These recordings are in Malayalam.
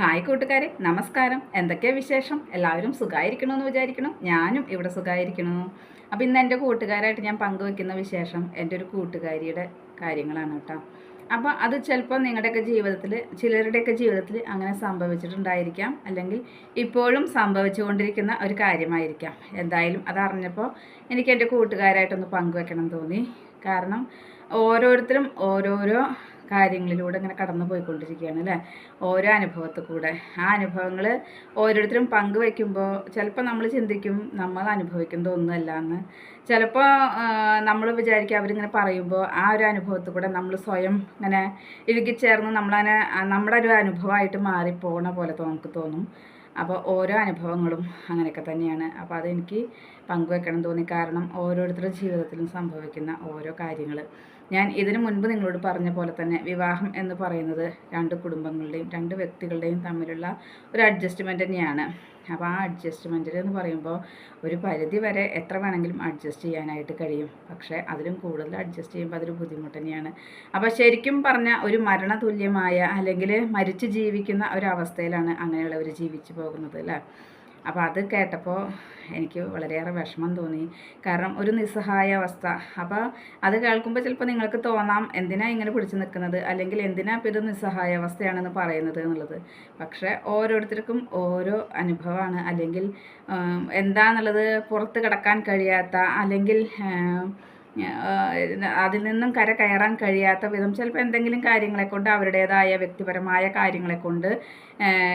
ഹായ് കൂട്ടുകാരെ നമസ്കാരം. എന്തൊക്കെയാ വിശേഷം? എല്ലാവരും സുഖമായിരിക്കണമെന്ന് വിചാരിക്കണം ഞാനും ഇവിടെ സുഖമായിരിക്കണു അപ്പോൾ ഇന്ന് എന്റെ കൂട്ടുകാരായിട്ട് ഞാൻ പങ്കുവെക്കുന്ന വിശേഷം എന്റെ ഒരു കൂട്ടുകാരിയുടെ കാര്യങ്ങളാണ് കേട്ടോ. അപ്പോൾ അത് ചിലപ്പോൾ നിങ്ങളുടെയൊക്കെ ജീവിതത്തിൽ ചിലരുടെയൊക്കെ ജീവിതത്തിൽ അങ്ങനെ സംഭവിച്ചിട്ടുണ്ടായിരിക്കാം. അല്ലെങ്കിൽ ഇപ്പോഴും സംഭവിച്ചുകൊണ്ടിരിക്കുന്ന ഒരു കാര്യമായിരിക്കാം. എന്തായാലും അതറിഞ്ഞപ്പോൾ എനിക്ക് എന്റെ കൂട്ടുകാരായിട്ടൊന്ന് പങ്കുവെക്കണം തോന്നി. കാരണം ഓരോരുത്തരും ഓരോരോ കാര്യങ്ങളിലൂടെ ഇങ്ങനെ കടന്നു പോയിക്കൊണ്ടിരിക്കുകയാണ് അല്ലേ? ഓരോ അനുഭവത്തിൽ കൂടെ. ആ അനുഭവങ്ങൾ ഓരോരുത്തരും പങ്കുവെക്കുമ്പോൾ ചിലപ്പോൾ നമ്മൾ ചിന്തിക്കും നമ്മൾ അനുഭവിക്കുന്നത് ഒന്നുമല്ല എന്ന് ചിലപ്പോൾ നമ്മൾ വിചാരിക്കും അവരിങ്ങനെ പറയുമ്പോൾ ആ ഒരു അനുഭവത്തിൽ കൂടെ നമ്മൾ സ്വയം ഇങ്ങനെ ഇഴുകിച്ചേർന്ന് നമ്മളതിനെ നമ്മുടെ ഒരു അനുഭവമായിട്ട് മാറിപ്പോണ പോലെ നമുക്ക് തോന്നും. അപ്പോൾ ഓരോ അനുഭവങ്ങളും അങ്ങനെയൊക്കെ തന്നെയാണ്. അപ്പോൾ അതെനിക്ക് പങ്കുവെക്കണം തോന്നി. കാരണം ഓരോരുത്തരുടെ ജീവിതത്തിലും സംഭവിക്കുന്ന ഓരോ കാര്യങ്ങൾ ഞാൻ ഇതിനു മുൻപ് നിങ്ങളോട് പറഞ്ഞ പോലെ തന്നെ വിവാഹം എന്ന് പറയുന്നത് രണ്ട് കുടുംബങ്ങളുടെയും രണ്ട് വ്യക്തികളുടെയും തമ്മിലുള്ള ഒരു അഡ്ജസ്റ്റ്മെന്റ് തന്നെയാണ്. അപ്പോൾ ആ അഡ്ജസ്റ്റ്മെന്റിൽ എന്ന് പറയുമ്പോൾ ഒരു പരിധി വരെ എത്ര വേണമെങ്കിലും അഡ്ജസ്റ്റ് ചെയ്യാനായിട്ട് കഴിയും. പക്ഷേ അതിലും കൂടുതൽ അഡ്ജസ്റ്റ് ചെയ്യുമ്പോൾ അതൊരു ബുദ്ധിമുട്ട് തന്നെയാണ്. അപ്പോൾ ശരിക്കും പറഞ്ഞ ഒരു മരണതുല്യമായ അല്ലെങ്കിൽ മരിച്ചു ജീവിക്കുന്ന ഒരവസ്ഥയിലാണ് അങ്ങനെയുള്ളവർ ജീവിച്ചു പോകുന്നത് അല്ലേ? അപ്പോൾ അത് കേട്ടപ്പോൾ എനിക്ക് വളരെയേറെ വിഷമം തോന്നി. കാരണം ഒരു നിസ്സഹായ അവസ്ഥ. അപ്പോൾ അത് കേൾക്കുമ്പോൾ ചിലപ്പോൾ നിങ്ങൾക്ക് തോന്നാം എന്തിനാ ഇങ്ങനെ പിടിച്ചു നിൽക്കുന്നത്? അല്ലെങ്കിൽ എന്തിനാ ഇപ്പോൾ ഇത് നിസ്സഹായ അവസ്ഥയാണെന്ന് പറയുന്നത് എന്നുള്ളത്. പക്ഷേ ഓരോരുത്തർക്കും ഓരോ അനുഭവമാണ്. അല്ലെങ്കിൽ എന്താണെന്നുള്ളത് പുറത്ത് കിടക്കാൻ കഴിയാത്ത അല്ലെങ്കിൽ അതിൽ നിന്നും കര കയറാൻ കഴിയാത്ത വിധം ചിലപ്പോൾ എന്തെങ്കിലും കാര്യങ്ങളെ കൊണ്ട് അവരുടേതായ വ്യക്തിപരമായ കാര്യങ്ങളെ കൊണ്ട്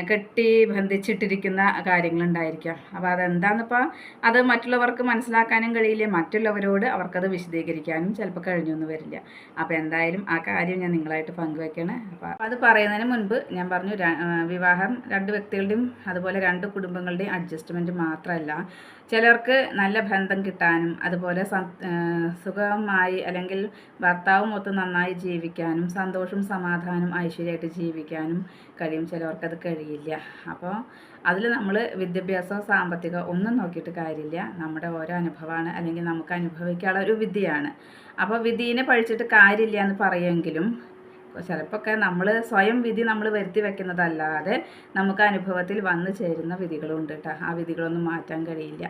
കെട്ടി ബന്ധിച്ചിട്ടിരിക്കുന്ന കാര്യങ്ങളുണ്ടായിരിക്കാം. അപ്പോൾ അതെന്താണെന്നിപ്പോൾ അത് മറ്റുള്ളവർക്ക് മനസ്സിലാക്കാനും കഴിയില്ല. മറ്റുള്ളവരോട് അവർക്കത് വിശദീകരിക്കാനും ചിലപ്പോൾ കഴിഞ്ഞൊന്നും വരില്ല. അപ്പോൾ എന്തായാലും ആ കാര്യം ഞാൻ നിങ്ങളായിട്ട് പങ്കുവെക്കണേ അപ്പോൾ അത് പറയുന്നതിന് മുൻപ് ഞാൻ പറഞ്ഞു വിവാഹം രണ്ട് വ്യക്തികളുടെയും അതുപോലെ രണ്ട് കുടുംബങ്ങളുടെയും അഡ്ജസ്റ്റ്മെന്റ് മാത്രമല്ല. ചിലർക്ക് നല്ല ബന്ധം കിട്ടാനും അതുപോലെ സുഖമായി അല്ലെങ്കിൽ ഭർത്താവും ഒത്ത് നന്നായി ജീവിക്കാനും സന്തോഷം സമാധാനം ഐശ്വര്യമായിട്ട് ജീവിക്കാനും കഴിയും ചിലവർക്കത് കഴിയില്ല. അപ്പോൾ അതിൽ നമ്മൾ വിദ്യാഭ്യാസം സാമ്പത്തികം ഒന്നും നോക്കിയിട്ട് കാര്യമില്ല. നമ്മുടെ ഓരോ അനുഭവമാണ്. അല്ലെങ്കിൽ നമുക്ക് അനുഭവിക്കാനുള്ള ഒരു വിദ്യയാണ് അപ്പോൾ വിധീനെ പഴിച്ചിട്ട് കാര്യമില്ല എന്ന് പറയുമെങ്കിലും ചിലപ്പോഴൊക്കെ നമ്മൾ സ്വയം വിധി നമ്മൾ വരുത്തി വെക്കുന്നതല്ലാതെ നമുക്ക് അനുഭവത്തിൽ വന്നു ചേരുന്ന വിധികളുണ്ട് കേട്ടോ ആ വിധികളൊന്നും മാറ്റാൻ കഴിയില്ല.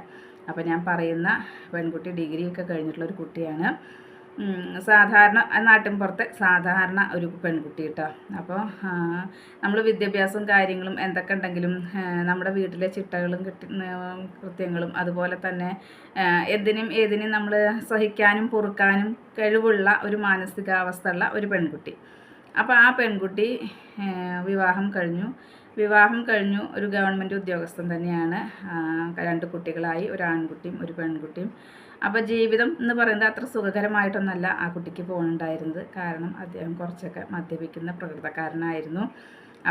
അപ്പോൾ ഞാൻ പറയുന്ന പെൺകുട്ടി ഡിഗ്രിയൊക്കെ കഴിഞ്ഞിട്ടുള്ളൊരു കുട്ടിയാണ്. സാധാരണ നാട്ടിൻ പുറത്തെ സാധാരണ ഒരു പെൺകുട്ടി കേട്ടോ അപ്പോൾ നമ്മൾ വിദ്യാഭ്യാസവും കാര്യങ്ങളും എന്തൊക്കെ ഉണ്ടെങ്കിലും നമ്മുടെ വീട്ടിലെ ചിട്ടകളും കിട്ടി കൃത്യങ്ങളും അതുപോലെ തന്നെ എന്തിനും ഏതിനും നമ്മൾ സഹിക്കാനും പൊറുക്കാനും കഴിവുള്ള ഒരു മാനസികാവസ്ഥ ഉള്ള ഒരു പെൺകുട്ടി. അപ്പോൾ ആ പെൺകുട്ടി വിവാഹം കഴിഞ്ഞു. വിവാഹം കഴിഞ്ഞു. ഒരു ഗവൺമെന്റ് ഉദ്യോഗസ്ഥൻ തന്നെയാണ്. രണ്ട് കുട്ടികളായി. ഒരു ആൺകുട്ടിയും ഒരു പെൺകുട്ടിയും. അപ്പോൾ ജീവിതം എന്ന് പറയുന്നത് അത്ര സുഖകരമായിട്ടൊന്നല്ല ആ കുട്ടിക്ക് പോകുന്നുണ്ടായിരുന്നത് കാരണം അദ്ദേഹം കുറച്ചൊക്കെ മദ്യപിക്കുന്ന പ്രകൃതക്കാരനായിരുന്നു.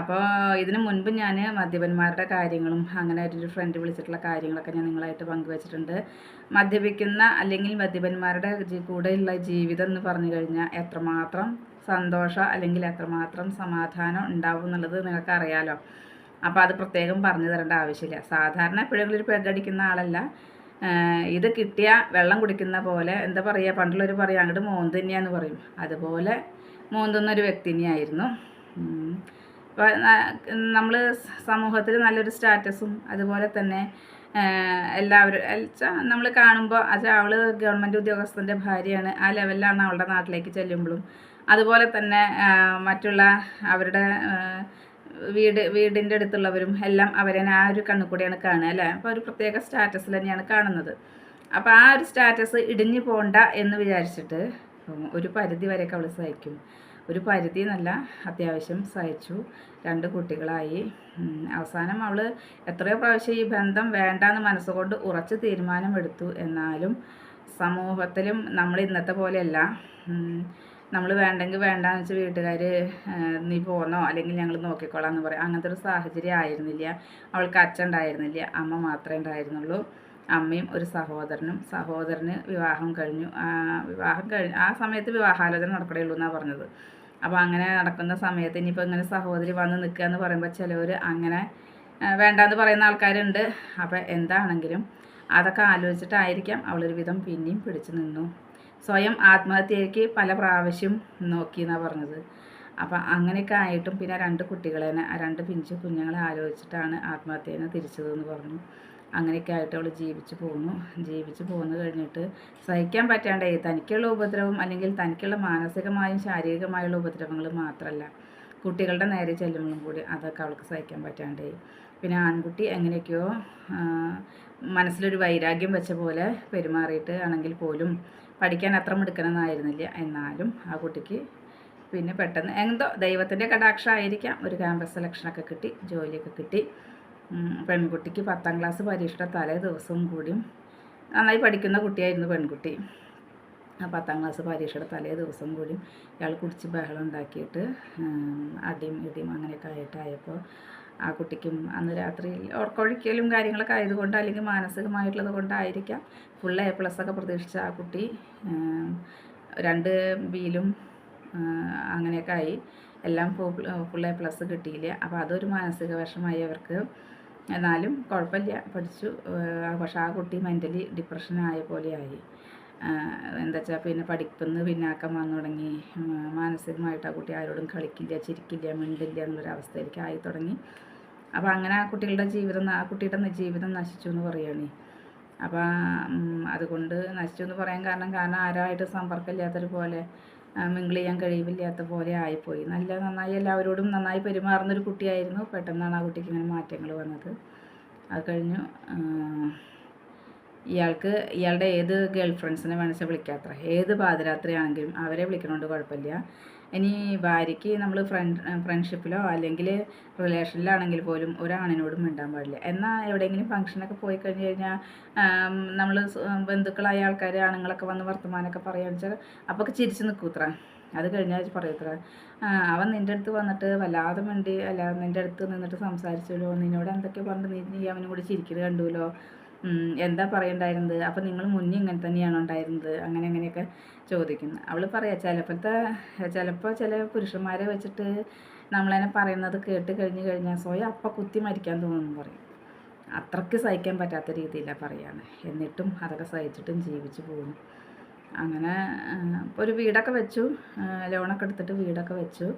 അപ്പോൾ ഇതിനു മുൻപ് ഞാൻ മദ്യപന്മാരുടെ കാര്യങ്ങളും അങ്ങനെ ഒരു ഫ്രണ്ട് വിളിച്ചിട്ടുള്ള കാര്യങ്ങളൊക്കെ ഞാൻ നിങ്ങളായിട്ട് പങ്കുവച്ചിട്ടുണ്ട്. മദ്യപിക്കുന്ന അല്ലെങ്കിൽ മദ്യപന്മാരുടെ കൂടെയുള്ള ജീവിതം എന്ന് പറഞ്ഞു കഴിഞ്ഞാൽ എത്രമാത്രം സന്തോഷം അല്ലെങ്കിൽ എത്രമാത്രം സമാധാനം ഉണ്ടാവും എന്നുള്ളത് നിങ്ങൾക്ക് അറിയാലോ അപ്പോൾ അത് പ്രത്യേകം പറഞ്ഞു തരേണ്ട ആവശ്യമില്ല. സാധാരണ എപ്പോഴെങ്കിലും ഒരു പെഗടിക്കുന്ന ആളല്ല. ഇത് കിട്ടിയ വെള്ളം കുടിക്കുന്ന പോലെ എന്താ പറയുക പണ്ടുള്ളവർ പറയും അങ്ങോട്ട് മോന്തുന്നിയ തന്നെയാന്ന് പറയും. അതുപോലെ മോന്തുന്ന ഒരു വ്യക്തിനെയായിരുന്നു അപ്പോൾ നമ്മൾ സമൂഹത്തിൽ നല്ലൊരു സ്റ്റാറ്റസും അതുപോലെ തന്നെ എല്ലാവരും നമ്മൾ കാണുമ്പോൾ അത് അവൾ ഗവൺമെന്റ് ഉദ്യോഗസ്ഥന്റെ ഭാര്യയാണ്. ആ ലെവലിലാണ് അവളുടെ നാട്ടിലേക്ക് ചെല്ലുമ്പോഴും അതുപോലെ തന്നെ മറ്റുള്ള അവരുടെ വീട് വീടിന്റെ അടുത്തുള്ളവരും എല്ലാം അവരെ ആ ഒരു കണ്ണു കൂടിയാണ് കാണുക അല്ലേ? അപ്പോൾ ഒരു പ്രത്യേക സ്റ്റാറ്റസിൽ തന്നെയാണ് കാണുന്നത്. അപ്പോൾ ആ ഒരു സ്റ്റാറ്റസ് ഇടിഞ്ഞു പോണ്ട എന്ന് വിചാരിച്ചിട്ട് ഒരു പരിധി വരെയൊക്കെ അവൾ സഹിക്കും. ഒരു പരിധി എന്നല്ല അത്യാവശ്യം സഹിച്ചു. രണ്ട് കുട്ടികളായി. അവസാനം അവൾ എത്രയോ പ്രാവശ്യം ഈ ബന്ധം വേണ്ടെന്ന് മനസ്സുകൊണ്ട് ഉറച്ച് തീരുമാനമെടുത്തു. എന്നാലും സമൂഹത്തിലും നമ്മൾ ഇന്നത്തെ പോലെയല്ല. നമ്മൾ വേണ്ടെങ്കിൽ വേണ്ടാന്ന് വെച്ച് വീട്ടുകാർ നീ പോന്നോ? അല്ലെങ്കിൽ ഞങ്ങൾ നോക്കിക്കോളാം എന്ന് പറയും. അങ്ങനത്തെ ഒരു സാഹചര്യം ആയിരുന്നില്ല. അവൾക്ക് അച്ഛൻ ഉണ്ടായിരുന്നില്ല. അമ്മ മാത്രമേ ഉണ്ടായിരുന്നുള്ളൂ. അമ്മയും ഒരു സഹോദരനും. സഹോദരന് വിവാഹം കഴിഞ്ഞു. വിവാഹം കഴിഞ്ഞു ആ സമയത്ത് വിവാഹാലോചന നടക്കണേ ഉള്ളൂ എന്നാണ് പറഞ്ഞത്. അപ്പോൾ അങ്ങനെ നടക്കുന്ന സമയത്ത് ഇനിയിപ്പോൾ ഇങ്ങനെ സഹോദരി വന്ന് നിൽക്കുക എന്ന് പറയുമ്പോൾ ചിലവർ അങ്ങനെ വേണ്ടാന്ന് പറയുന്ന ആൾക്കാരുണ്ട്. അപ്പോൾ എന്താണെങ്കിലും അതൊക്കെ ആലോചിച്ചിട്ടായിരിക്കാം. അവളൊരു വിധം പിന്നെയും പിടിച്ചു നിന്നു. സ്വയം ആത്മഹത്യയ്ക്ക് പല പ്രാവശ്യം നോക്കി എന്നാണ് പറഞ്ഞത്. അപ്പം അങ്ങനെയൊക്കെ ആയിട്ടും പിന്നെ രണ്ട് കുട്ടികളെ രണ്ട് പിഞ്ചു കുഞ്ഞുങ്ങളെ ആലോചിച്ചിട്ടാണ് ആത്മഹത്യേനെ തിരിച്ചതെന്ന് പറഞ്ഞു. അങ്ങനെയൊക്കെ ആയിട്ട് അവൾ ജീവിച്ചു പോന്നു. ജീവിച്ചു പോന്നു കഴിഞ്ഞിട്ട് സഹിക്കാൻ പറ്റാണ്ടേ തനിക്കുള്ള ഉപദ്രവം അല്ലെങ്കിൽ തനിക്കുള്ള മാനസികമായും ശാരീരികമായുള്ള ഉപദ്രവങ്ങൾ മാത്രമല്ല കുട്ടികളുടെ നേരെ ചെല്ലുമ്പോഴും കൂടി അതൊക്കെ അവൾക്ക് സഹിക്കാൻ പറ്റാണ്ടേ. പിന്നെ ആൺകുട്ടി എങ്ങനെയൊക്കെയോ മനസ്സിലൊരു വൈരാഗ്യം വെച്ച പോലെ പെരുമാറിയിട്ട് ആണെങ്കിൽ പോലും പഠിക്കാൻ അത്ര മിടുക്കണമെന്നായിരുന്നില്ല എന്നാലും ആ കുട്ടിക്ക് പിന്നെ പെട്ടെന്ന് എന്തോ ദൈവത്തിന്റെ കടാക്ഷമായിരിക്കാം. ഒരു ക്യാമ്പസ് സെലക്ഷനൊക്കെ കിട്ടി ജോലിയൊക്കെ കിട്ടി. പെൺകുട്ടിക്ക് പത്താം ക്ലാസ് പരീക്ഷയുടെ തലേ ദിവസവും കൂടിയും നന്നായി പഠിക്കുന്ന കുട്ടിയായിരുന്നു പെൺകുട്ടി. പത്താം ക്ലാസ് പരീക്ഷയുടെ തലേ ദിവസം കൂടിയും ഇയാൾ കുടിച്ച് ബഹളം ഉണ്ടാക്കിയിട്ട് അടിയും ഇടിയും അങ്ങനെയൊക്കെ ആയിട്ടായപ്പോൾ ആ കുട്ടിക്കും അന്ന് രാത്രി ഉറക്കൊഴിക്കലും കാര്യങ്ങളൊക്കെ ആയതുകൊണ്ട് അല്ലെങ്കിൽ മാനസികമായിട്ടുള്ളത് കൊണ്ടായിരിക്കാം. ഫുൾ എ പ്ലസ് ഒക്കെ പ്രതീക്ഷിച്ച ആ കുട്ടി രണ്ട് ബിയിലും അങ്ങനെയൊക്കെ ആയി. എല്ലാം ഫുൾ എ പ്ലസ് കിട്ടിയില്ല. അപ്പോൾ അതൊരു മാനസിക വിഷമായി അവർക്ക്. എന്നാലും കുഴപ്പമില്ല. പഠിച്ചു പക്ഷെ ആ കുട്ടി മെന്റലി ഡിപ്രഷനായ പോലെയായി എന്താ വെച്ചാൽ പിന്നെ പഠിപ്പെന്ന് പിന്നാക്കം വന്നു തുടങ്ങി. മാനസികമായിട്ട് ആ കുട്ടി ആരോടും കളിക്കില്ല ചിരിക്കില്ല മിണ്ടില്ല എന്നുള്ളൊരവസ്ഥയിലേക്ക് ആയി തുടങ്ങി. അപ്പോൾ അങ്ങനെ ആ കുട്ടികളുടെ ജീവിതം ആ കുട്ടിയുടെ ജീവിതം നശിച്ചു എന്ന് പറയുകയാണ് അപ്പോൾ അതുകൊണ്ട് നശിച്ചു എന്ന് പറയാൻ കാരണം കാരണം ആരായിട്ട് സമ്പർക്കമില്ലാത്തൊരു പോലെ മിങ്കിൾ ചെയ്യാൻ കഴിവില്ലാത്ത പോലെ ആയിപ്പോയി. നല്ല നന്നായി എല്ലാവരോടും നന്നായി പെരുമാറുന്നൊരു കുട്ടിയായിരുന്നു. പെട്ടെന്നാണ് ആ കുട്ടിക്ക് ഇങ്ങനെ മാറ്റങ്ങൾ വന്നത്. അത് കഴിഞ്ഞു ഇയാൾക്ക് ഇയാളുടെ ഏത് ഗേൾ ഫ്രണ്ട്സിനെ വേണമെന്ന് വിളിക്കാത്ര ഏത് പാതിരാത്രിയാണെങ്കിലും അവരെ വിളിക്കണോണ്ട് കുഴപ്പമില്ല. ഇനി ഭാര്യയ്ക്ക് നമ്മൾ ഫ്രണ്ട് ഫ്രണ്ട്ഷിപ്പിലോ അല്ലെങ്കിൽ റിലേഷനിലാണെങ്കിൽ പോലും ഒരാണിനോടും മിണ്ടാൻ പാടില്ല. എന്നാൽ എവിടെയെങ്കിലും ഫംഗ്ഷനൊക്കെ പോയി കഴിഞ്ഞ് കഴിഞ്ഞാൽ നമ്മൾ ബന്ധുക്കളായ ആൾക്കാർ ആണുങ്ങളൊക്കെ വന്ന് വർത്തമാനമൊക്കെ പറയുകയെന്ന് വെച്ചാൽ അപ്പോൾ ചിരിച്ച് നിൽക്കൂത്ര അത് കഴിഞ്ഞാൽ പറയത്ര അവൻ നിന്റെ അടുത്ത് വന്നിട്ട് വല്ലാതെ മിണ്ടി അല്ല നിന്റെ അടുത്ത് നിന്നിട്ട് സംസാരിച്ചല്ലോ നിന്നോട് എന്തൊക്കെ പറഞ്ഞ് നീ അവനും കൂടി ചിരിക്കുന്നത് കണ്ടുല്ലോ എന്താ പറയണ്ടായിരുന്നത്? അപ്പം നിങ്ങൾ മുന്നേ ഇങ്ങനെ തന്നെയാണോ ഉണ്ടായിരുന്നത്? അങ്ങനെ അങ്ങനെയൊക്കെ ചോദിക്കുന്നു. അവൾ പറയാം ചിലപ്പോഴത്തെ ചിലപ്പോൾ ചില പുരുഷന്മാരെ വെച്ചിട്ട് നമ്മളതിനെ പറയുന്നത് കേട്ട് കഴിഞ്ഞ് കഴിഞ്ഞാൽ സ്വയം അപ്പം കുത്തി മരിക്കാൻ തോന്നുന്നു പറയും. അത്രയ്ക്ക് സഹിക്കാൻ പറ്റാത്ത രീതിയിലാണ് പറയാണ്. എന്നിട്ടും അതൊക്കെ സഹിച്ചിട്ടും ജീവിച്ചു പോകുന്നു. അങ്ങനെ ഒരു വീടൊക്കെ വെച്ചു. ലോണൊക്കെ എടുത്തിട്ട് വീടൊക്കെ വെച്ചു.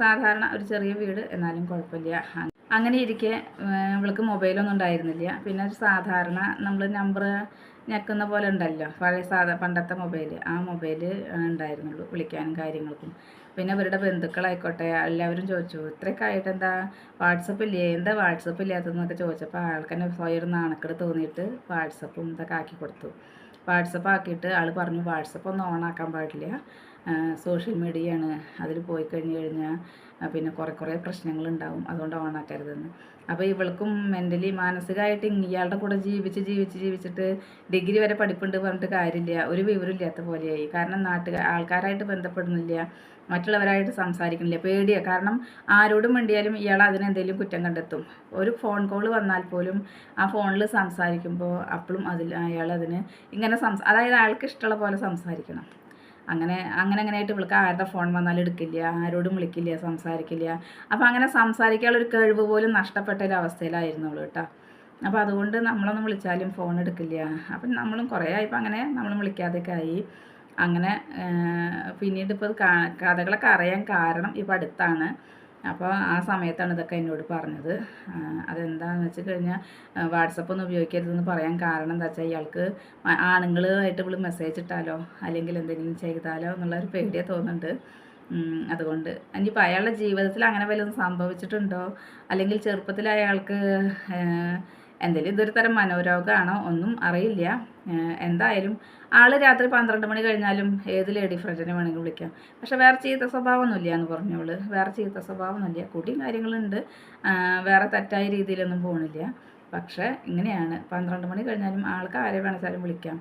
സാധാരണ ഒരു ചെറിയ വീട് എന്നാലും കുഴപ്പമില്ല. അങ്ങനെ ഇരിക്കെ ഇവൾക്ക് മൊബൈലൊന്നും ഉണ്ടായിരുന്നില്ല. പിന്നെ ഒരു സാധാരണ നമ്മൾ നമ്പർ ഞെക്കുന്ന പോലെ ഉണ്ടല്ലോ പഴയ സാധാ പണ്ടത്തെ മൊബൈൽ ആ മൊബൈൽ ഉണ്ടായിരുന്നുള്ളൂ വിളിക്കാനും കാര്യങ്ങൾക്കും. പിന്നെ ഇവരുടെ ബന്ധുക്കളായിക്കോട്ടെ എല്ലാവരും ചോദിച്ചു ഇത്രയൊക്കെ ആയിട്ട് എന്താ വാട്സപ്പ് ഇല്ലേ? എന്താ വാട്സപ്പ് ഇല്ലാത്തതെന്നൊക്കെ ചോദിച്ചപ്പോൾ ആൾക്കെന്നെ സ്വയം നാണക്കെട് തോന്നിയിട്ട് വാട്സപ്പും ഇതൊക്കെ ആക്കി കൊടുത്തു. വാട്സപ്പ് ആക്കിയിട്ട് ആൾ പറഞ്ഞു വാട്സപ്പ് ഒന്നും ഓൺ ആക്കാൻ പാടില്ല. സോഷ്യൽ മീഡിയയാണ് അതിൽ പോയി കഴിഞ്ഞ് കഴിഞ്ഞാൽ പിന്നെ കുറേ കുറേ പ്രശ്നങ്ങൾ ഉണ്ടാവും അതുകൊണ്ട് ഓണാക്കരുതെന്ന് അപ്പോൾ ഇവൾക്കും മെന്റലി മാനസികമായിട്ട് ഇയാളുടെ കൂടെ ജീവിച്ച് ജീവിച്ച് ജീവിച്ചിട്ട് ഡിഗ്രി വരെ പഠിപ്പുണ്ട് പറഞ്ഞിട്ട് കാര്യമില്ല. ഒരു വിവരമില്ലാത്ത പോലെയായി. കാരണം നാട്ടുകാർ ആൾക്കാരായിട്ട് ബന്ധപ്പെടുന്നില്ല. മറ്റുള്ളവരായിട്ട് സംസാരിക്കുന്നില്ല. പേടിയാണ് കാരണം ആരോടും വേണ്ടിയാലും ഇയാൾ അതിനെന്തെങ്കിലും കുറ്റം കണ്ടെത്തും. ഒരു ഫോൺ കോൾ വന്നാൽ പോലും ആ ഫോണിൽ സംസാരിക്കുമ്പോൾ അപ്പോഴും അതിൽ അയാൾ അതിന് ഇങ്ങനെ സംസാ അതായത് ആൾക്ക് ഇഷ്ടമുള്ള പോലെ സംസാരിക്കണം. അങ്ങനെ അങ്ങനെ അങ്ങനെ ആയിട്ട് ഇവൾക്ക് ആരുടെ ഫോൺ വന്നാലും എടുക്കില്ല ആരോടും വിളിക്കില്ല സംസാരിക്കില്ല. അപ്പോൾ അങ്ങനെ സംസാരിക്കാനുള്ള ഒരു കഴിവ് പോലും നഷ്ടപ്പെട്ട ഒരു അവസ്ഥയിലായിരുന്നു അവൾ കേട്ടോ. അപ്പോൾ അതുകൊണ്ട് നമ്മളൊന്നും വിളിച്ചാലും ഫോൺ എടുക്കില്ല. അപ്പം നമ്മളും കുറേ ആയപ്പോൾ അങ്ങനെ നമ്മൾ വിളിക്കാതെയൊക്കെ ആയി. അങ്ങനെ പിന്നീട് ഇപ്പോൾ കഥകളൊക്കെ അറിയാൻ കാരണം ഇപ്പോൾ അടുത്താണ്. അപ്പോൾ ആ സമയത്താണ് ഇതൊക്കെ എന്നോട് പറഞ്ഞത്. അതെന്താണെന്ന് വെച്ച് കഴിഞ്ഞാൽ വാട്സപ്പ് ഒന്നും ഉപയോഗിക്കരുതെന്ന് പറയാൻ കാരണം എന്താ വെച്ചാൽ ഇയാൾക്ക് ആണുങ്ങളുമായിട്ട് ഇവിടെ മെസ്സേജ് ഇട്ടാലോ അല്ലെങ്കിൽ എന്തെങ്കിലും ചെയ്താലോ എന്നുള്ളൊരു പേടിയെ തോന്നുന്നുണ്ട്. അതുകൊണ്ട് ഇനിയിപ്പോൾ അയാളുടെ ജീവിതത്തിൽ അങ്ങനെ വല്ലതും സംഭവിച്ചിട്ടുണ്ടോ? അല്ലെങ്കിൽ ചെറുപ്പത്തിൽ അയാൾക്ക് എന്തെങ്കിലും ഇതൊരു തരം മനോരോഗമാണോ ഒന്നും അറിയില്ല. എന്തായാലും ആൾ രാത്രി പന്ത്രണ്ട് മണി കഴിഞ്ഞാലും ഏത് ലേഡി ഫ്രണ്ടിനെ വേണമെങ്കിൽ വിളിക്കാം. പക്ഷെ വേറെ ചീത്ത സ്വഭാവമൊന്നുമില്ല എന്ന് പറഞ്ഞോളൂ. വേറെ ചീത്ത സ്വഭാവമൊന്നുമില്ല. കൂട്ടിയും കാര്യങ്ങളുണ്ട് വേറെ തെറ്റായ രീതിയിലൊന്നും പോകണില്ല പക്ഷേ ഇങ്ങനെയാണ്. പന്ത്രണ്ട് മണി കഴിഞ്ഞാലും ആൾക്ക് ആരെ വേണമെച്ചാലും വിളിക്കാം.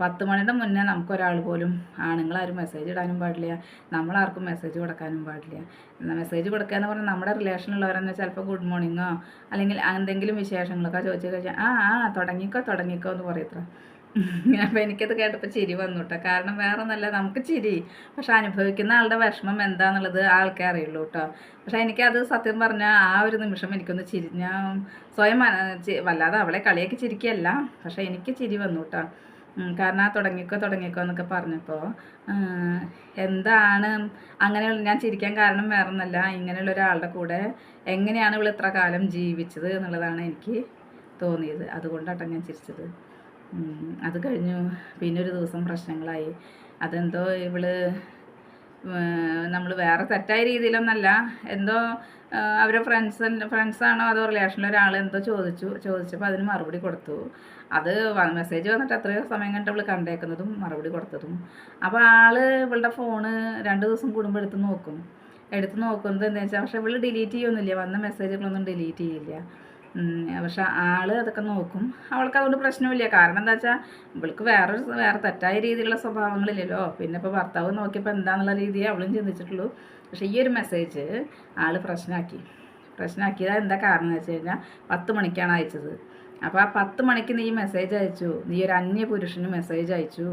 പത്ത് മണിയുടെ മുന്നേ നമുക്കൊരാൾ പോലും ആണുങ്ങളാരും മെസ്സേജ് ഇടാനും പാടില്ല. നമ്മളാർക്കും മെസ്സേജ് കൊടുക്കാനും പാടില്ല. മെസ്സേജ് കൊടുക്കുക എന്ന് പറഞ്ഞാൽ നമ്മുടെ റിലേഷനുള്ളവർ തന്നെ ചിലപ്പോൾ ഗുഡ് മോർണിങ്ങോ അല്ലെങ്കിൽ എന്തെങ്കിലും വിശേഷങ്ങളൊക്കെ ചോദിച്ചു കഴിഞ്ഞാൽ ആ ആ തുടങ്ങിക്കോ തുടങ്ങിക്കോ എന്ന് പറയത്ര അപ്പോൾ എനിക്കത് കേട്ടപ്പോൾ ചിരി വന്നു കേട്ടോ കാരണം വേറെ നല്ല നമുക്ക് ചിരി. പക്ഷെ അനുഭവിക്കുന്ന ആളുടെ വിഷമം എന്താണെന്നുള്ളത് ആൾക്കേ അറിയുള്ളൂ കേട്ടോ പക്ഷെ എനിക്കത് സത്യം പറഞ്ഞാൽ ആ ഒരു നിമിഷം എനിക്കൊന്ന് ചിരി ഞാൻ സ്വയം വല്ലാതെ അവളെ കളിയാക്കി ചിരിക്കുകയല്ല പക്ഷെ എനിക്ക് ചിരി വന്നു കേട്ടോ കാരണം ആ തുടങ്ങിക്കോ തുടങ്ങിക്കോ എന്നൊക്കെ പറഞ്ഞപ്പോൾ എന്താണ്? അങ്ങനെയുള്ള ഞാൻ ചിരിക്കാൻ കാരണം വേറെ ഒന്നല്ല ഇങ്ങനെയുള്ള ഒരാളുടെ കൂടെ എങ്ങനെയാണ് ഇവൾ ഇത്ര കാലം ജീവിച്ചത് എന്നുള്ളതാണ് എനിക്ക് തോന്നിയത്. അതുകൊണ്ടാട്ടോ ഞാൻ ചിരിച്ചത്. അത് കഴിഞ്ഞു. പിന്നെ ഒരു ദിവസം പ്രശ്നങ്ങളായി. അതെന്തോ ഇവൾ നമ്മൾ വേറെ തെറ്റായ രീതിയിലൊന്നല്ല. എന്തോ അവരെ ഫ്രണ്ട്സ് ഫ്രണ്ട്സാണോ അതോ റിലേഷനിലെ ഒരാൾ എന്തോ ചോദിച്ചു ചോദിച്ചപ്പോൾ അതിന് മറുപടി കൊടുത്തു. അത് മെസ്സേജ് വന്നിട്ട് എത്രയോ സമയം കണ്ട് അവൾ കണ്ടേക്കുന്നതും മറുപടി കൊടുത്തതും. അപ്പോൾ ആൾ ഇവളുടെ ഫോണ് രണ്ട് ദിവസം കൂടുമ്പോൾ എടുത്ത് നോക്കും. എടുത്ത് നോക്കുന്നത് എന്താ വെച്ചാൽ പക്ഷേ ഇവൾ ഡിലീറ്റ് ചെയ്യൊന്നുമില്ല വന്ന മെസ്സേജുകളൊന്നും ഡിലീറ്റ് ചെയ്യില്ല. പക്ഷെ ആൾ അതൊക്കെ നോക്കും. അവൾക്ക് അതുകൊണ്ട് പ്രശ്നമില്ല. കാരണം എന്താ വെച്ചാൽ ഇവൾക്ക് വേറെ വേറെ തെറ്റായ രീതിയിലുള്ള സ്വഭാവങ്ങളില്ലല്ലോ. പിന്നെ ഇപ്പോൾ ഭർത്താവ് നോക്കിയപ്പോൾ എന്താണെന്നുള്ള രീതിയെ അവളും ചിന്തിച്ചിട്ടുള്ളൂ. പക്ഷേ ഈ ഒരു മെസ്സേജ് ആൾ പ്രശ്നമാക്കി പ്രശ്നമാക്കിയത് എന്താ കാരണം എന്ന് വെച്ച് കഴിഞ്ഞാൽ പത്ത് മണിക്കാണ് അയച്ചത്. അപ്പോൾ ആ പത്ത് മണിക്ക് നീ മെസ്സേജ് അയച്ചു. നീ ഒരു അന്യ പുരുഷന് മെസ്സേജ് അയച്ചു.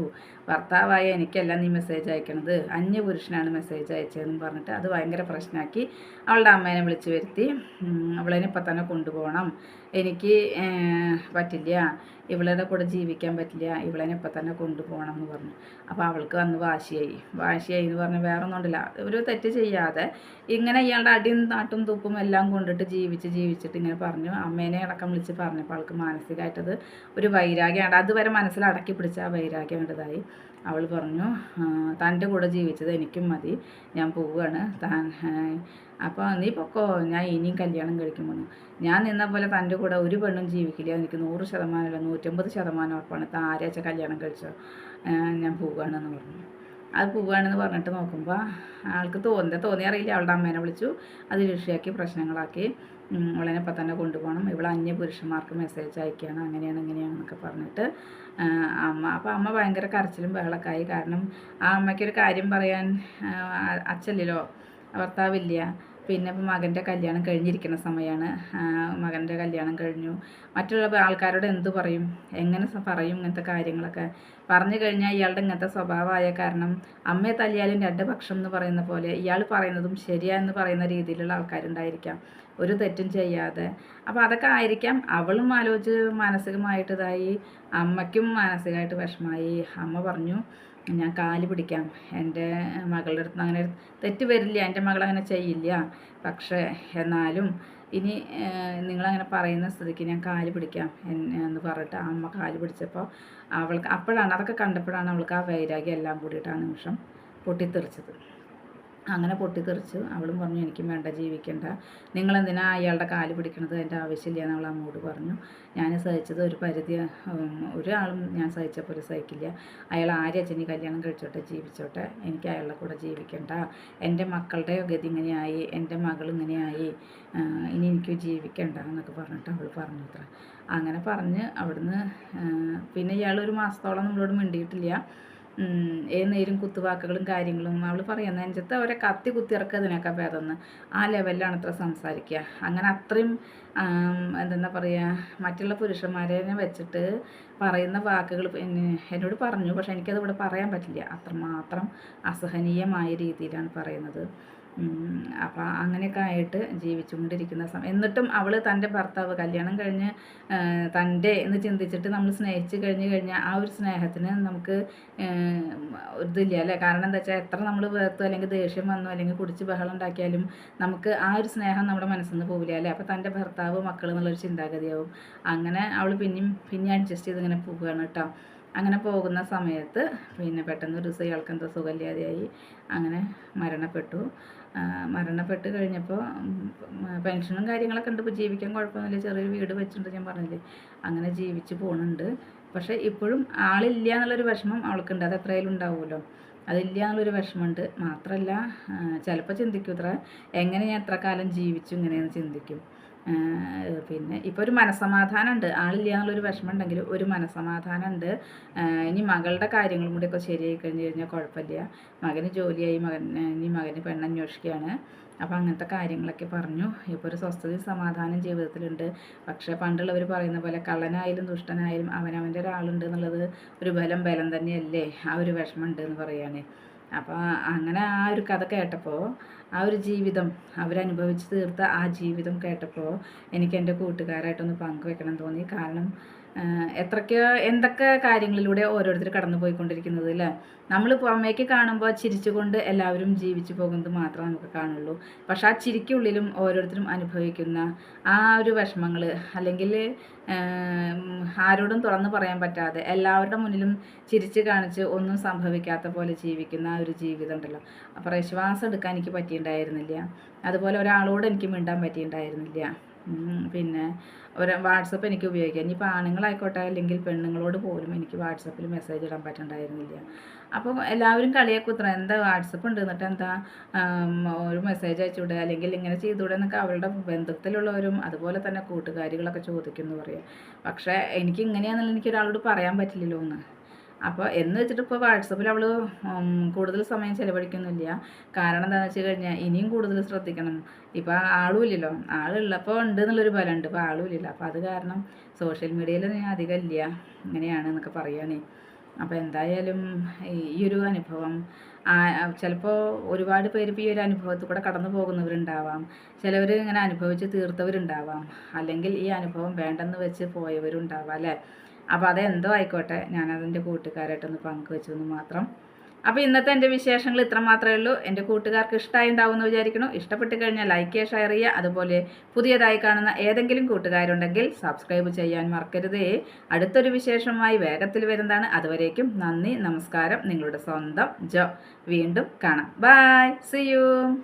ഭർത്താവായ എനിക്കല്ല നീ മെസ്സേജ് അയക്കണത്. അന്യ പുരുഷനാണ് മെസ്സേജ് അയച്ചതെന്ന് പറഞ്ഞിട്ട് അത് ഭയങ്കര പ്രശ്നമാക്കി അവളുടെ അമ്മേനെ വിളിച്ചു വരുത്തി. അവളെ അവളതിനെ ഇപ്പം തന്നെ കൊണ്ടുപോകണം. എനിക്ക് പറ്റില്ല. ഇവളുടെ കൂടെ ജീവിക്കാൻ പറ്റില്ല ഇവളെന്നെ ഇപ്പം തന്നെ കൊണ്ടുപോകണം എന്ന് പറഞ്ഞു. അപ്പോൾ അവൾക്ക് വന്ന് വാശിയായി. വാശിയായി എന്ന് പറഞ്ഞാൽ വേറെ ഒന്നും ഉണ്ടല്ല ഒരു തെറ്റ് ചെയ്യാതെ ഇങ്ങനെ ഇയാളുടെ അടിയും നാട്ടും തുപ്പും എല്ലാം കൊണ്ടിട്ട് ജീവിച്ച് ജീവിച്ചിട്ട് ഇങ്ങനെ പറഞ്ഞു. അമ്മേനെ അടക്കം വിളിച്ച് പറഞ്ഞപ്പോൾ അവൾക്ക് മാനസികമായിട്ടത് ഒരു വൈരാഗ്യമാണ്. അതുവരെ മനസ്സിൽ അടക്കി പിടിച്ച ആ വൈരാഗ്യം കണ്ടതായി. അവൾ പറഞ്ഞു "ആ, തന്റെ കൂടെ ജീവിച്ചത് എനിക്കും മതി. ഞാൻ പോവുകയാണ്. താൻ അപ്പോൾ നീ പൊക്കോ ഞാൻ ഇനിയും കല്യാണം കഴിക്കുമ്പോൾ ഞാൻ നിന്ന പോലെ തന്റെ കൂടെ ഒരു പെണ്ണും ജീവിക്കില്ല. എനിക്ക് നൂറ് ശതമാനമല്ല നൂറ്റമ്പത് ശതമാനം ഉറപ്പാണ്. ആരാച്ച കല്യാണം കഴിച്ചോ? ഞാൻ പോവുകയാണെന്ന് പറഞ്ഞു. അത് പോവുകയാണെന്ന് പറഞ്ഞിട്ട് നോക്കുമ്പോൾ ആൾക്ക് തോന്നിയ തോന്നി അറിയില്ല. അവളുടെ അമ്മേനെ വിളിച്ചു. അത് രക്ഷയാക്കി പ്രശ്നങ്ങളാക്കി. അവളെ ഇപ്പം തന്നെ കൊണ്ടുപോകണം. ഇവിടെ അന്യ പുരുഷന്മാർക്ക് മെസ്സേജ് അയക്കുകയാണ് അങ്ങനെയാണ് ഇങ്ങനെയാണെന്നൊക്കെ പറഞ്ഞിട്ട് അമ്മ അപ്പോൾ അമ്മ ഭയങ്കര കരച്ചിലും ബഹളക്കായി കാരണം ആ അമ്മയ്ക്കൊരു കാര്യം പറയാൻ അച്ഛല്ലോ ഭർത്താവില്ല. പിന്നെ ഇപ്പം മകന്റെ കല്യാണം കഴിഞ്ഞിരിക്കുന്ന സമയമാണ് മകന്റെ കല്യാണം കഴിഞ്ഞു. മറ്റുള്ള ആൾക്കാരോട് എന്ത് പറയും? എങ്ങനെ പറയും ഇങ്ങനത്തെ കാര്യങ്ങളൊക്കെ? പറഞ്ഞു കഴിഞ്ഞാൽ ഇയാളുടെ ഇങ്ങനത്തെ സ്വഭാവമായ കാരണം അമ്മയെ തല്ലിയാലും രണ്ട് പക്ഷം എന്ന് പറയുന്ന പോലെ ഇയാൾ പറയുന്നതും ശരിയാന്ന് പറയുന്ന രീതിയിലുള്ള ആൾക്കാരുണ്ടായിരിക്കാം. ഒരു തെറ്റും ചെയ്യാതെ. അപ്പോൾ അതൊക്കെ ആയിരിക്കാം. അവളും ആലോചിച്ച് മാനസികമായിട്ട് ഇതായി. അമ്മയ്ക്കും മാനസികമായിട്ട് വിഷമായി അമ്മ പറഞ്ഞു ഞാൻ കാൽ പിടിക്കാം. എന്റെ മകളുടെ അടുത്ത് അങ്ങനെ തെറ്റ് വരില്ല. എന്റെ മകൾ അങ്ങനെ ചെയ്യില്ല. പക്ഷേ എന്നാലും ഇനി നിങ്ങളങ്ങനെ പറയുന്ന സ്ഥിതിക്ക് ഞാൻ കാൽ പിടിക്കാം എന്ന് പറഞ്ഞിട്ട് ആ അമ്മ കാൽ പിടിച്ചപ്പോൾ അവൾക്ക് അപ്പോഴാണ് അതൊക്കെ കണ്ടപ്പോഴാണ് അവൾക്ക് ആ വൈരാഗ്യം എല്ലാം കൂടിയിട്ട് ആ നിമിഷം പൊട്ടിത്തെറിച്ചത്. അങ്ങനെ പൊട്ടിത്തെറിച്ച് അവളും പറഞ്ഞു എനിക്കും വേണ്ട ജീവിക്കണ്ട. നിങ്ങളെന്തിനാ അയാളുടെ കാൽ പിടിക്കണത്? എന്റെ ആവശ്യമില്ല അവൾ അമ്മോട് പറഞ്ഞു. ഞാൻ സഹിച്ചത് ഒരു പരിധി ഒരാളും ഞാൻ സഹിച്ച പോലെ സഹിക്കില്ല. അയാൾ ആരെ അച്ഛനി കല്യാണം കഴിച്ചോട്ടെ ജീവിച്ചോട്ടെ. എനിക്ക് അയാളുടെ കൂടെ ജീവിക്കണ്ട. എന്റെ മക്കളുടെ ഗതി ഇങ്ങനെയായി. എന്റെ മകൾ ഇങ്ങനെയായി. ഇനി എനിക്ക് ജീവിക്കണ്ട എന്നൊക്കെ പറഞ്ഞിട്ട് അവൾ പറഞ്ഞു അത്ര. അങ്ങനെ പറഞ്ഞ് അവിടുന്ന് പിന്നെ ഇയാൾ ഒരു മാസത്തോളം നമ്മളോട് മിണ്ടിയിട്ടില്ല. ഏത് നേരും കുത്തുവാക്കുകളും കാര്യങ്ങളും അവൾ പറയാം നെഞ്ചത്ത് അവരെ കത്തി കുത്തിയിറക്കുക ഇതിനൊക്കെ ഭേദമെന്ന് ആ ലെവലിലാണ് അത്ര സംസാരിക്കുക. അങ്ങനെ അത്രയും എന്താ പറയുക മറ്റുള്ള പുരുഷന്മാരെ വെച്ചിട്ട് പറയുന്ന വാക്കുകൾ എന്നോട് പറഞ്ഞു പക്ഷെ എനിക്കത് ഇവിടെ പറയാൻ പറ്റില്ല. അത്രമാത്രം അസഹനീയമായ രീതിയിലാണ് പറയുന്നത്. അപ്പം അങ്ങനെയൊക്കെ ആയിട്ട് ജീവിച്ചുകൊണ്ടിരിക്കുന്ന സമയം. എന്നിട്ടും അവൾ തന്റെ ഭർത്താവ് കല്യാണം കഴിഞ്ഞ് തന്റെ എന്ന് ചിന്തിച്ചിട്ട് നമ്മൾ സ്നേഹിച്ച് കഴിഞ്ഞ് കഴിഞ്ഞാൽ ആ ഒരു സ്നേഹത്തിന് നമുക്ക് ഇതില്ല അല്ലേ? കാരണം എന്താ വെച്ചാൽ എത്ര നമ്മൾ വേർത്തു അല്ലെങ്കിൽ ദേഷ്യം വന്നു അല്ലെങ്കിൽ കുടിച്ച് ബഹളം ഉണ്ടാക്കിയാലും നമുക്ക് ആ ഒരു സ്നേഹം നമ്മുടെ മനസ്സിൽ നിന്ന് പോവില്ല അല്ലേ? അപ്പോൾ തന്റെ ഭർത്താവ് മക്കൾ എന്നുള്ളൊരു ചിന്താഗതിയാവും. അങ്ങനെ അവൾ പിന്നെയും പിന്നെ അഡ്ജസ്റ്റ് ചെയ്ത് ഇങ്ങനെ പോവുകയാണ് കേട്ടോ. അങ്ങനെ പോകുന്ന സമയത്ത് പിന്നെ പെട്ടെന്ന് ഒരു ദിവസം ഇയാൾക്ക് എന്തോ സുഖമില്ലാതെയായി. അങ്ങനെ മരണപ്പെട്ടു. മരണപ്പെട്ട് കഴിഞ്ഞപ്പോൾ പെൻഷനും കാര്യങ്ങളൊക്കെ ഉണ്ട്. ഇപ്പോൾ ജീവിക്കാൻ കുഴപ്പമൊന്നുമില്ല. ചെറിയൊരു വീട് വെച്ചിട്ടുണ്ട് ഞാൻ പറഞ്ഞില്ലേ. അങ്ങനെ ജീവിച്ച് പോകുന്നുണ്ട് പക്ഷേ ഇപ്പോഴും ആളില്ല എന്നുള്ളൊരു വിഷമം അവൾക്കുണ്ട്. അത് എത്രയായാലും ഉണ്ടാവുമല്ലോ. അതില്ല എന്നുള്ളൊരു വിഷമമുണ്ട്. മാത്രമല്ല ചിലപ്പോൾ ചിന്തിക്കും ഇത്ര എങ്ങനെ ഞാൻ എത്ര കാലം ജീവിച്ചു ഇങ്ങനെയെന്ന് ചിന്തിക്കും. പിന്നെ. ഇപ്പോൾ ഒരു മനസമാധാനമുണ്ട് ആളില്ല എന്നുള്ളൊരു വിഷമം ഉണ്ടെങ്കിൽ ഒരു മനസമാധാനമുണ്ട് ഇനി മകളുടെ കാര്യങ്ങളും കൂടിയൊക്കെ ശരിയായി കഴിഞ്ഞ് കഴിഞ്ഞാൽ കുഴപ്പമില്ല മകന് ജോലിയായി മകൻ ഇനി മകന് പെണ്ണന്വേഷിക്കുകയാണ് അപ്പോൾ അങ്ങനത്തെ കാര്യങ്ങളൊക്കെ പറഞ്ഞു. ഇപ്പോൾ ഒരു സ്വസ്ഥതയും സമാധാനം ജീവിതത്തിലുണ്ട്. പക്ഷേ പണ്ടുള്ളവർ പറയുന്ന പോലെ കള്ളനായാലും ദുഷ്ടനായാലും അവനവന്റെ ഒരാളുണ്ട് എന്നുള്ളത് ഒരു ബലം ബലം തന്നെയല്ലേ? ആ ഒരു വിഷമമുണ്ട് എന്ന് പറയാണ്. അപ്പോൾ അങ്ങനെ ആ ഒരു കഥ കേട്ടപ്പോൾ ആ ഒരു ജീവിതം അവരനുഭവിച്ച് തീർത്ത ആ ജീവിതം കേട്ടപ്പോൾ എനിക്ക് എന്റെ കൂട്ടുകാരായിട്ടൊന്ന് പങ്കുവെക്കണം തോന്നി. കാരണം എത്രയ്ക്ക് എന്തൊക്കെ കാര്യങ്ങളിലൂടെ ഓരോരുത്തർ കടന്നു പോയിക്കൊണ്ടിരിക്കുന്നത് അല്ലേ നമ്മൾ പുറമേക്ക് കാണുമ്പോൾ ചിരിച്ചുകൊണ്ട് എല്ലാവരും ജീവിച്ചു പോകുന്നത് മാത്രമേ നമുക്ക് കാണുള്ളൂ. പക്ഷെ ആ ചിരിക്കുള്ളിലും ഓരോരുത്തരും അനുഭവിക്കുന്ന ആ ഒരു വിഷമങ്ങൾ അല്ലെങ്കിൽ ആരോടും തുറന്നു പറയാൻ പറ്റാതെ എല്ലാവരുടെ മുന്നിലും ചിരിച്ച് കാണിച്ച് ഒന്നും സംഭവിക്കാത്ത പോലെ ജീവിക്കുന്ന ആ ഒരു ജീവിതം ഉണ്ടല്ലോ. അപ്പോൾ വിശ്വാസം എടുക്കാൻ എനിക്ക് പറ്റിയിട്ടുണ്ടായിരുന്നില്ല. അതുപോലെ ഒരാളോട് എനിക്ക് മിണ്ടാൻ പറ്റിയിട്ടുണ്ടായിരുന്നില്ല. പിന്നെ ഒരു വാട്സപ്പ് എനിക്ക് ഉപയോഗിക്കാം. ഇനിയിപ്പോൾ ആണുങ്ങളായിക്കോട്ടെ അല്ലെങ്കിൽ പെണ്ണുങ്ങളോട് പോലും എനിക്ക് വാട്സപ്പിൽ മെസ്സേജ് ഇടാൻ പറ്റണ്ടായിരുന്നില്ല. അപ്പോൾ എല്ലാവരും കളിയാക്കുത്ര എന്താ വാട്സപ്പ് ഉണ്ട് എന്നിട്ട് എന്താ ഒരു മെസ്സേജ് അയച്ചുവിടുക അല്ലെങ്കിൽ ഇങ്ങനെ ചെയ്തുകൂടെ എന്നൊക്കെ അവരുടെ ബന്ധത്തിലുള്ളവരും അതുപോലെ തന്നെ കൂട്ടുകാരികളൊക്കെ ചോദിക്കുന്നു പറയാം. പക്ഷേ എനിക്ക് ഇങ്ങനെയാണെന്നുള്ള എനിക്ക് ഒരാളോട് പറയാൻ പറ്റില്ലല്ലോ എന്ന്. അപ്പോൾ എന്ന് വെച്ചിട്ട് ഇപ്പോൾ വാട്സപ്പിൽ അവൾ കൂടുതൽ സമയം ചിലവഴിക്കുന്നില്ല. കാരണം എന്താണെന്ന് വെച്ച് കഴിഞ്ഞാൽ ഇനിയും കൂടുതൽ ശ്രദ്ധിക്കണം. ഇപ്പോൾ ആളും ഇല്ലല്ലോ ആളുള്ളപ്പോൾ ഉണ്ട് എന്നുള്ളൊരു ഉണ്ട് ഇപ്പോൾ ആളും ഇല്ലല്ലോ അപ്പോൾ അത് കാരണം സോഷ്യൽ മീഡിയയിൽ ഞാൻ അധികം ഇല്ല. ഇങ്ങനെയാണ് എന്നൊക്കെ പറയുകയാണേ അപ്പോൾ എന്തായാലും ഈ ഒരു അനുഭവം ചിലപ്പോൾ ഒരുപാട് പേര് ഇപ്പോൾ ഈ ഒരു അനുഭവത്തിൽ കൂടെ കടന്നു പോകുന്നവരുണ്ടാവാം. ചിലവർ ഇങ്ങനെ അനുഭവിച്ച് തീർത്തവരുണ്ടാവാം. അല്ലെങ്കിൽ ഈ അനുഭവം വേണ്ടെന്ന് വെച്ച് പോയവരുണ്ടാവാം അല്ലേ? അപ്പോൾ അതെന്തോ ആയിക്കോട്ടെ ഞാനതെന്റെ കൂട്ടുകാരായിട്ടൊന്ന് പങ്കുവെച്ചു എന്ന് മാത്രം. അപ്പോൾ ഇന്നത്തെ എന്റെ വിശേഷങ്ങൾ ഇത്ര മാത്രമേ ഉള്ളൂ. എന്റെ കൂട്ടുകാർക്ക് ഇഷ്ടമായി ഉണ്ടാവും എന്ന് വിചാരിക്കുന്നു. ഇഷ്ടപ്പെട്ട് കഴിഞ്ഞാൽ ലൈക്ക് ചെയ്യുക ഷെയർ ചെയ്യുക. അതുപോലെ പുതിയതായി കാണുന്ന ഏതെങ്കിലും കൂട്ടുകാരുണ്ടെങ്കിൽ സബ്സ്ക്രൈബ് ചെയ്യാൻ മറക്കരുതേ. അടുത്തൊരു വിശേഷമായി വേഗത്തിൽ വരുന്നതാണ്. അതുവരേക്കും നന്ദി നമസ്കാരം. നിങ്ങളുടെ സ്വന്തം ജോ. വീണ്ടും കാണാം. Bye C U